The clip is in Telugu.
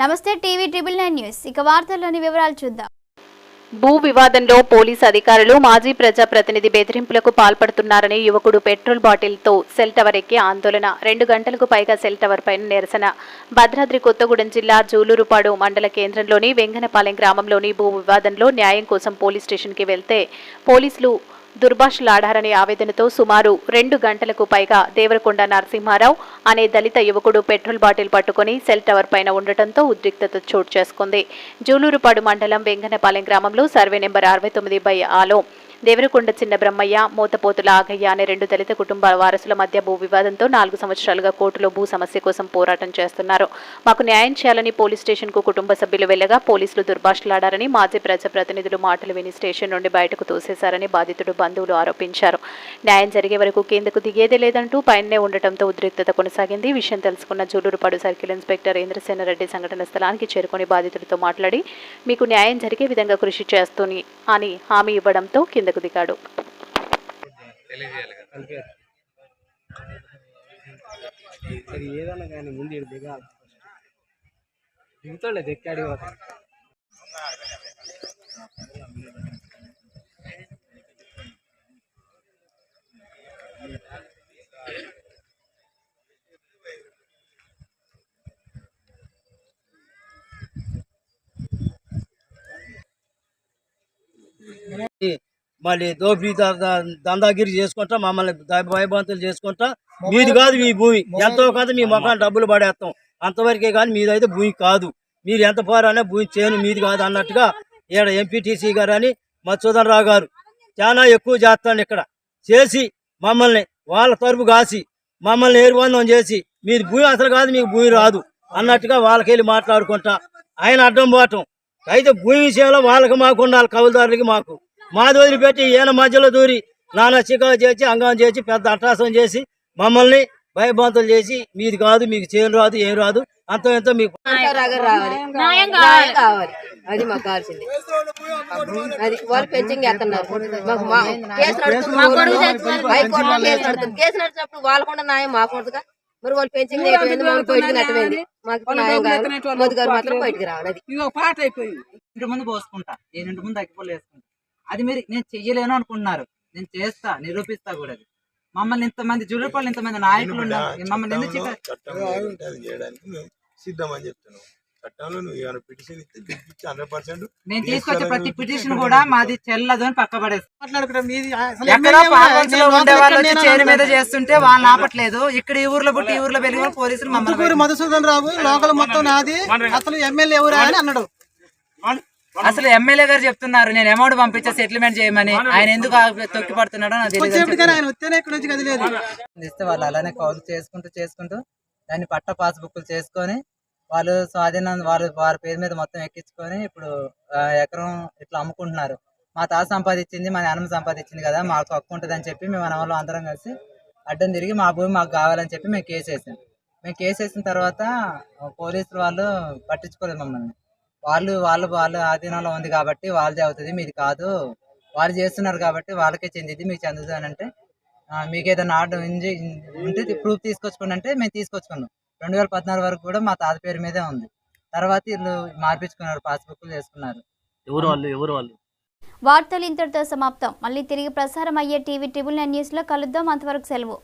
నమస్తే టీవీ ట్రిపుల్ నైన్ న్యూస్. ఇక వార్తల్లోని వివరాలు చూద్దాం. భూ వివాదంలో పోలీసు అధికారులు మాజీ ప్రజాప్రతినిధి బెదిరింపులకు పాల్పడుతున్నారని యువకుడు పెట్రోల్ బాటిల్తో సెల్ టవర్ ఎక్కి ఆందోళన. రెండు గంటలకు పైగా సెల్ టవర్ పైన నిరసన. భద్రాద్రి కొత్తగూడెం జిల్లా జూలూరుపాడు మండల కేంద్రంలోని వెంగనపాలెం గ్రామంలోని భూ వివాదంలో న్యాయం కోసం పోలీస్ స్టేషన్కి వెళ్తే పోలీసులు దుర్భాషలాడారనే ఆవేదనతో సుమారు రెండు గంటలకు పైగా దేవరకొండ నరసింహారావు అనే దళిత యువకుడు పెట్రోల్ బాటిల్ పట్టుకుని సెల్ టవర్ పైన ఉండటంతో ఉద్రిక్తత చోటు చేసుకుంది. జూలూరుపాడు మండలం వెంగనపాలెం గ్రామంలో సర్వే నెంబర్ అరవై తొమ్మిది బై ఆలో దేవరకొండ చిన్న బ్రహ్మయ్య మూతపోతుల ఆగయ్య అనే రెండు దళిత కుటుంబ వారసుల మధ్య భూ వివాదంతో నాలుగు సంవత్సరాలుగా కోర్టులో భూ సమస్య కోసం పోరాటం చేస్తున్నారు. మాకు న్యాయం చేయాలని పోలీస్ స్టేషన్కు కుటుంబ సభ్యులు వెళ్ళగా పోలీసులు దుర్భాషలాడారని మాజీ ప్రజాప్రతినిధులు మాటలు విని స్టేషన్ నుండి బయటకు తోసేశారని బాధితుడు బంధువులు ఆరోపించారు. న్యాయం జరిగే వరకు కిందకు దిగేదే లేదంటూ పైనే ఉండటంతో ఉద్రిక్తత కొనసాగింది. విషయం తెలుసుకున్న జూలూరుపాడు సర్కిల్ ఇన్స్పెక్టర్ ఇంద్రసేనారెడ్డి సంఘటన స్థలానికి చేరుకొని బాధితుడితో మాట్లాడి మీకు న్యాయం జరిగే విధంగా కృషి చేస్తూని అని హామీ ఇవ్వడంతో కింద కిందకు దిగాడు. తెలియజేయాలి ఏదన్నా కానీ ముందు దిగాలి దిగుతాడులే పోతాడు మళ్ళీ దోపిడీ ద- ద- దందాగిరి చేసుకుంటా మమ్మల్ని భయభ్రాంతులు చేసుకుంటా. మీది కాదు మీ భూమి. ఎంతో కొంత మీ మొఖాన్ని డబ్బులు పడేస్తాం. అంతవరకే కానీ మీదైతే భూమి కాదు. మీరు ఎంత పోరానే భూమి చేను మీది కాదు అన్నట్టుగా ఈడ ఎంపీటీసీ గారు అని మధుసూదన్ రావు గారు చాలా ఎక్కువ చేస్తాను ఇక్కడ. చేసి మమ్మల్ని వాళ్ళ తరపు కాసి మమ్మల్ని ఏరుబంధం చేసి మీది భూమి అసలు కాదు మీకు భూమి రాదు అన్నట్టుగా వాళ్ళకెళ్ళి మాట్లాడుకుంటా. ఆయన అడ్డం పోవటం. అయితే భూమి విషయంలో వాళ్ళకి మాకు ఉండాలి కౌలుదారులకి మాకు. మాది వదిలిపెట్టి ఈయన మధ్యలో దూరి నానా చికాకు చేసి అంగం చేసి పెద్ద అట్రాసం చేసి మమ్మల్ని భయభ్రాంతులు చేసి మీది కాదు మీకు చేయను రాదు ఏం రాదు అంత ఎంతో మీకు కావాలి. అది మాకు కావాల్సింది. అది వాళ్ళు పెంచింగ్ చేస్తున్నారు. మాకు మా కేసు నడుస్తుంది. హైకోర్టులో కేసు నడుతుంది కేసు నడిచినప్పుడు వాళ్ళకుండా న్యాయం మాకూడదుగా మరి వాళ్ళు పెంచింగ్ మమ్మల్ని బయటికి నట్టమైంది. మాకు న్యాయం కావాలి. మోదీ గారు మాత్రం బయటికి రావాలి. అది. పాట అయిపోయింది. ఇంటి ముందు పోసుకుంటా. నేను ఇంటి ముందు అది మీరు నేను చెయ్యలేను అనుకుంటున్నారు. నేను చేస్తా నిరూపిస్తా కూడా అది. మమ్మల్ని ఇంతమంది జూలపల్లి ఇంతమంది నాయకులు ఉన్నారు. మమ్మల్ని ఎందుకు చెప్పారు? చట్టంలో ఉంటుంది చేయడానికి మేము సిద్ధమని చెప్తున్నాం. చట్టంలో నువ్వు ఏమైనా పిటిషన్ ఇస్తే పిలిపించి హండ్రెడ్ పర్సెంట్ నేను తీసుకొచ్చే ప్రతి పిటిషన్ కూడా మాది చెల్లదు అని పక్క పడేస్తాను మాట్లాడుకుంటాం. మీది వాళ్ళు చేస్తుంటే వాళ్ళని ఆపట్లేదు. ఇక్కడ ఈ ఊర్లో పుట్టి ఈ ఊర్లో పెరిగిన పోలీసులు మమ్మల్ని మధుసూదన్ రావు లోకల్ మొత్తం నాది. అసలు ఎమ్మెల్యే ఎవరా అని అన్నాడు. అసలు ఎమ్మెల్యే గారు చెప్తున్నారు నేను అమౌంట్ పంపించే సెటిల్మెంట్ చేయమని. ఆయన ఎందుకు తొక్కి పడుతున్నాడో నాకు తెలియదు వాళ్ళు అలానే కౌలు చేసుకుంటూ చేసుకుంటూ దాన్ని పట్ట పాస్బుక్లు చేసుకొని వాళ్ళు స్వాధీనం వాళ్ళు వారి పేరు మీద మొత్తం ఎక్కించుకొని ఇప్పుడు ఎకరం ఇట్లా అమ్ముకుంటున్నారు. మా తాత సంపాదించింది మా నాన్నమ్మ సంపాదించింది కదా మాకు హక్కు ఉంటుంది అని చెప్పి మేము మన అందరం కలిసి అడ్డం తిరిగి మా భూమి మాకు కావాలని చెప్పి మేము కేసు వేసాం మేము కేసు వేసిన తర్వాత పోలీసులు వాళ్ళు పట్టించుకోలేదు మమ్మల్ని. వాళ్ళు వాళ్ళు వాళ్ళ ఆధీనంలో ఉంది కాబట్టి వాళ్ళదే అవుతుంది. మీది కాదు. వాళ్ళు చేస్తున్నారు కాబట్టి వాళ్ళకే చెందింది. మీకు చెందుతుంది అని అంటే మీకు ఏదైనా ఆర్డర్ ఇంజి ఉంటే ప్రూఫ్ తీసుకొచ్చుకోండి అంటే మేము తీసుకొచ్చుకున్నాం. రెండు వేల పద్నాలుగు వరకు కూడా మా తాత పేరు మీదే ఉంది. తర్వాత వీళ్ళు మార్పించుకున్నారు పాస్బుక్లు చేసుకున్నారు ఎవరు వాళ్ళు? ఎవరు వాళ్ళు? వార్తలు ఇంతటితో సమాప్తం. మళ్ళీ తిరిగి ప్రసారం అయ్యే టీవీ ట్రిపుల్ నైన్ న్యూస్లో కలుద్దాం. అంతవరకు సెలవు.